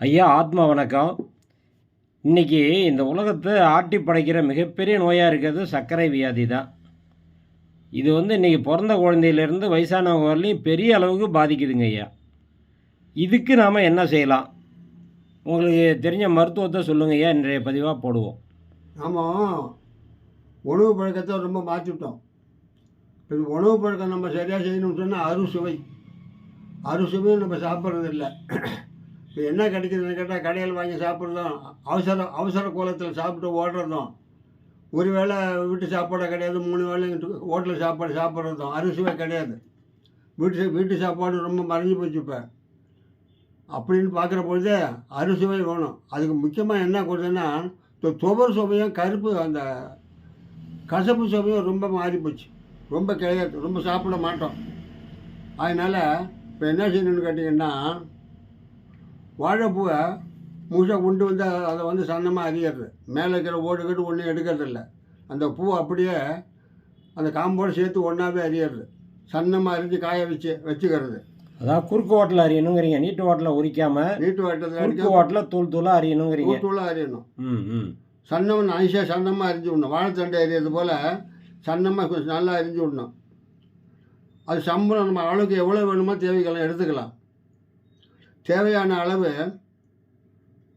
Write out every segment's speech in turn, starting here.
ஐயா ஆத்மா வணக்கம். இன்னைக்கு இந்த உலகத்தை ஆட்டி படைக்கிற மிகப்பெரிய நோயாக இருக்கிறது சர்க்கரை வியாதி தான். இது வந்து இன்றைக்கி பிறந்த குழந்தையிலேருந்து வயசானவங்க வரலையும் பெரிய அளவுக்கு பாதிக்குதுங்க ஐயா. இதுக்கு நாம் என்ன செய்யலாம்? உங்களுக்கு தெரிஞ்ச மருத்துவத்தை சொல்லுங்கள் ஐயா இன்றைய பதிவாக போடுவோம். ஆமாம் உணவு பழக்கத்தை ரொம்ப மாற்றிவிட்டோம். இது உணவு பழக்கம் நம்ம சரியாக செய்யணும்னு சொன்னால் அறுசுவை. அறுசுவையும் நம்ம சாப்பிட்றதில்லை. இப்போ என்ன கிடைக்குதுன்னு கேட்டால் கடையில் வாங்கி சாப்பிட்றதும் அவசர அவசர கோலத்தில் சாப்பிட்டு ஓடுறதும் ஒரு வேளை வீட்டு சாப்பாடு கிடையாது மூணு வேளை ஹோட்டல் சாப்பாடு சாப்பிட்றதும் அரிசுவே கிடையாது. வீட்டு வீட்டு சாப்பாடு ரொம்ப மறைஞ்சு போச்சு இப்போ. அப்படின்னு பார்க்குற பொழுதே அறுசுவை வேணும். அதுக்கு முக்கியமாக என்ன கொடுத்ததுன்னா இந்த துவர் சுவையும் கருப்பு அந்த கசப்பு சுவையும் ரொம்ப மாறி போச்சு. ரொம்ப கிடையாது ரொம்ப சாப்பிட மாட்டோம். அதனால் இப்போ என்ன செய்யணும்னு கேட்டிங்கன்னா வாழைப்பூவை முழுசாக கொண்டு வந்து அதை வந்து சன்னமாக அரியிறது. மேலே இருக்கிற ஓடு கட்டு ஒன்றும் எடுக்கிறதில்ல. அந்த பூ அப்படியே அந்த காம்போடு சேர்த்து ஒன்றாவே அரியிறது. சன்னமாக அரிஞ்சு காய வச்சு வச்சுக்கிறது. அதான் குறுக்கு ஓட்டில் அறியணுங்கிறீங்க நீட்டு ஓட்டில் உரிக்காமல் நீட்டு வாட்டத்தில் குறுக்கு ஓட்டில் தூள் தூளாக அறியணுங்கிறீங்க தூளாக அரியணும். ம் ம். சன்னமாக நைஸாக சன்னமாக அரிஞ்சு விடணும். வாழைத்தண்டை அரியறது போல் சன்னமாக கொஞ்சம் நல்லா அரிஞ்சு விடணும். அது சம்பளம் நம்ம அளவுக்கு எவ்வளோ வேணுமோ தேவைக்கெல்லாம் எடுத்துக்கலாம். தேவையான அளவு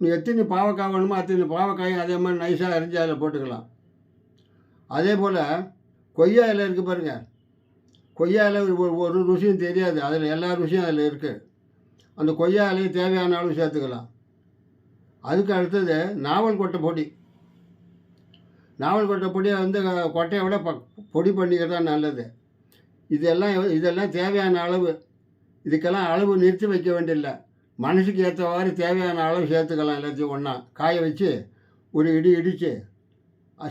நீ எத்தனை பாவக்காய் வேணுமோ அத்தனை பாவக்காயும் அதே மாதிரி நைஸாக அரிஞ்சு அதில் போட்டுக்கலாம். அதே போல் கொய்யா இலை இருக்குது பாருங்கள் கொய்யா இலை ஒரு ஒரு ருசியும் தெரியாது. அதில் எல்லா ருசியும் அதில் இருக்குது அந்த கொய்யா இலையை தேவையான அளவு சேர்த்துக்கலாம். அதுக்கு அடுத்தது நாவல் கொட்டை பொடி. நாவல் கொட்டை பொடியை வந்து கொட்டையை விட ப பொடி பண்ணிக்கிறது தான் நல்லது. இதெல்லாம் இதெல்லாம் தேவையான அளவு. இதுக்கெல்லாம் அளவு நிறுத்தி வைக்க வேண்டியதில்லை. மனசுக்கு ஏற்றவாறு தேவையான அளவு சேர்த்துக்கலாம் எல்லாத்தையும் ஒன்றா காய வச்சு ஒரு இடி இடித்து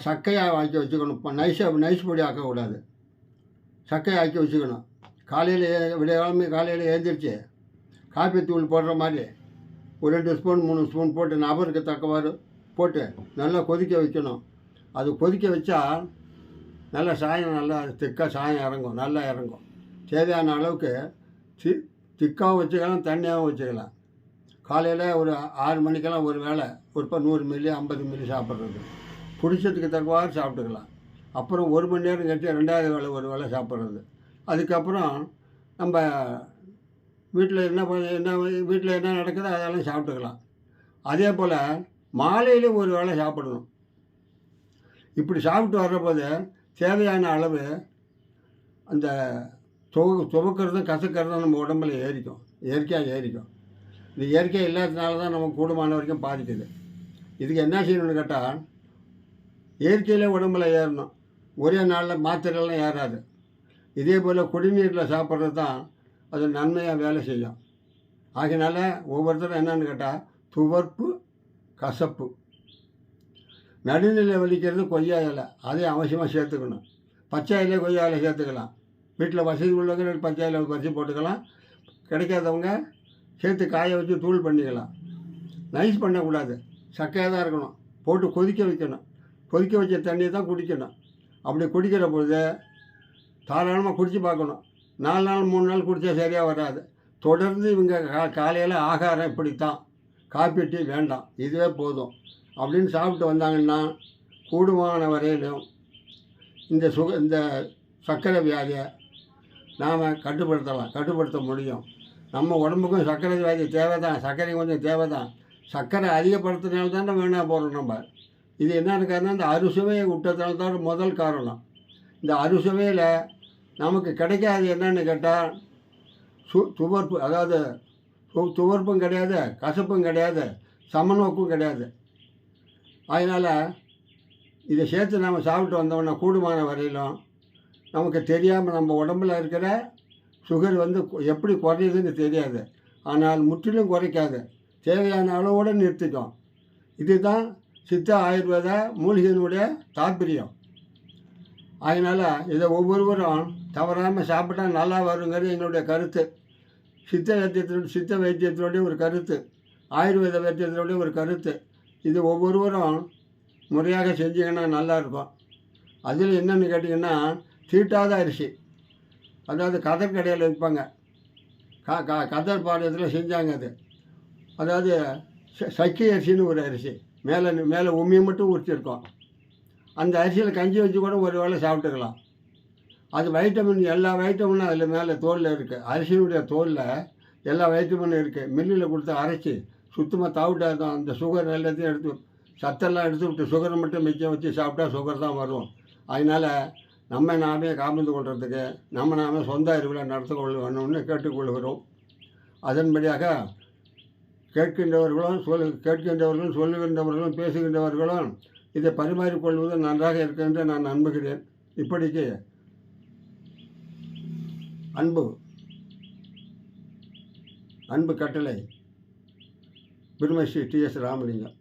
சக்கையாக ஆக்கி வச்சுக்கணும். இப்போ நைஸாக நைஸ் பொடி ஆக்கக்கூடாது. சக்கையை ஆக்கி வச்சுக்கணும். காலையில் விடிய காலமே காலையில் எழுந்திரிச்சு காப்பி தூள் போடுற மாதிரி ஒரு ரெண்டு ஸ்பூன் மூணு ஸ்பூன் போட்டு நபருக்கு தக்கவாறு போட்டு நல்லா கொதிக்க வைக்கணும். அது கொதிக்க வச்சா நல்லா சாயம் நல்லா திக்காக சாயம் இறங்கும் நல்லா இறங்கும். தேவையான அளவுக்கு தி திக்காகவும் வச்சுக்கலாம் தண்ணியாகவும் வச்சுக்கலாம். காலையில் ஒரு ஆறு மணிக்கெல்லாம் ஒரு வேளை ஒரு இப்போ நூறு மில்லி ஐம்பது மில்லி சாப்பிட்றது. பிடிச்சதுக்கு தக்கவாறு சாப்பிட்டுக்கலாம். அப்புறம் ஒரு மணி நேரம் கழிச்சு ரெண்டாவது வேளை ஒரு வேளை சாப்பிட்றது. அதுக்கப்புறம் நம்ம வீட்டில் என்ன என்ன வீட்டில் என்ன நடக்குதோ அதெல்லாம் சாப்பிட்டுக்கலாம். அதே போல் மாலையிலும் ஒரு வேளை சாப்பிடணும். இப்படி சாப்பிட்டு வர்றபோது தேவையான அளவு அந்த துவ துவக்கிறதும் கசக்கிறதும் நம்ம உடம்புல ஏறிக்கும். இயற்கையாக ஏறிக்கும். இந்த இயற்கை இல்லாததுனால தான் நம்ம கூடுமான வரைக்கும் பாதிக்குது. இதுக்கு என்ன செய்யணும்னு கேட்டால் இயற்கையில் உடம்புல ஏறணும். ஒரே நாளில் மாத்திரைலாம் ஏறாது. இதே போல் குடிநீரில் சாப்பிட்றது தான் அது நன்மையாக வேலை செய்யும். ஆகையினால ஒவ்வொருத்தரும் என்னன்னு கேட்டால் துவர்ப்பு கசப்பு. நடுநிலை வலிக்கிறது கொய்யா இலை. அதையும் அவசியமாக சேர்த்துக்கணும். பச்சை இலை கொய்யா இலை சேர்த்துக்கலாம். வீட்டில் வசதி உள்ளவங்க பச்சை இலை பறித்து போட்டுக்கலாம். கிடைக்காதவங்க சேர்த்து காய வச்சு தூள் பண்ணிக்கலாம். நைஸ் பண்ணக்கூடாது. சக்கையாக தான் இருக்கணும். போட்டு கொதிக்க வைக்கணும். கொதிக்க வச்ச தண்ணியை தான் குடிக்கணும். அப்படி குடிக்கிற பொழுது தாராளமாக குடித்து பார்க்கணும். நாலு நாள் மூணு நாள் குடித்தா சரியாக வராது. தொடர்ந்து இவங்க கா காலையில் ஆகாரம் இப்படித்தான். காப்பி டீ வேண்டாம். இதுவே போதும். அப்படின்னு சாப்பிட்டு வந்தாங்கன்னா கூடுமான வரையிலும் இந்த சுக இந்த சர்க்கரை வியாதியை நாம் கட்டுப்படுத்தலாம். கட்டுப்படுத்த முடியும். நம்ம உடம்புக்கும் சர்க்கரை வியாதி தேவை தான் சர்க்கரை கொஞ்சம் தேவை தான் சர்க்கரை அதிகப்படுத்துனால தானே வேணா போகிறோம் நம்ம. இது என்ன காரணம் இந்த அறுசுவையை விட்டதால தான் முதல் காரணம். இந்த அறுசுவையில் நமக்கு கிடைக்காது என்னன்னு கேட்டால் சு துவர்ப்பு அதாவது சு துவர்ப்பும் கிடையாது கசப்பும் கிடையாது சமநோக்கும் கிடையாது. அதனால் இதை சேர்த்து நம்ம சாப்பிட்டு வந்தோம்னா கூடுமான வரையிலும் நமக்கு தெரியாமல் நம்ம உடம்புல இருக்கிற சுகர் வந்து எப்படி குறையுதுன்னு தெரியாது. ஆனால் முற்றிலும் குறைக்காது. தேவையான அளவோடு நிறுத்திக்கும் இதுதான் சித்த ஆயுர்வேத மூலிகையினுடைய தாற்பயம் அதனால் இதை ஒவ்வொருவரும் தவறாமல் சாப்பிட்டா நல்லா வருங்கிறது எங்களுடைய கருத்து. சித்த வைத்தியத்தினுடைய சித்த வைத்தியத்தினுடைய ஒரு கருத்து. ஆயுர்வேத வைத்தியத்தினுடைய ஒரு கருத்து. இது ஒவ்வொருவரும் முறையாக செஞ்சீங்கன்னா நல்லா இருக்கும். அதில் என்னென்னு கேட்டிங்கன்னா தீட்டாத அரிசி. அதாவது கதர் கடையில் விற்பாங்க. க க கதர் பாடத்தில் செஞ்சாங்க அது. அதாவது ச- சக்கி அரிசின்னு ஒரு அரிசி. மேலே மேலே உமியை மட்டும் உரிச்சிருக்கோம். அந்த அரிசியில் கஞ்சி வச்சு கூட ஒரு வேளை சாப்பிட்டுக்கலாம். அது வைட்டமின் எல்லா வைட்டமினும் அதில் மேலே தோலில் இருக்குது. அரிசியினுடைய தோலில் எல்லா வைட்டமினும் இருக்குது. மில்லில் கொடுத்து அரைச்சி சுத்தமாக தாவிட்டா அந்த சுகர் எல்லாத்தையும் எடுத்து சத்தெல்லாம் எடுத்து விட்டு சுகரை மட்டும் மிச்சம் வச்சு சாப்பிட்டா சுகர் தான் வரும். அதனால் நம்ம நாமே காமித்து கொள்றதுக்கு நம்ம நாமே சொந்த அறிவில் நடத்து கொள்ள வேணும்னு கேட்டுக்கொள்கிறோம். அதன்படியாக கேட்கின்றவர்களும் சொல் கேட்கின்றவர்களும் சொல்லுகின்றவர்களும் பேசுகின்றவர்களும் இதை பரிமாறிக்கொள்வது நன்றாக இருக்கு என்று நான் நம்புகிறேன். இப்படிக்கு அன்பு அன்பு கட்டளை பிரம்மஸ்ரீ டி எஸ் ராமலிங்கம்.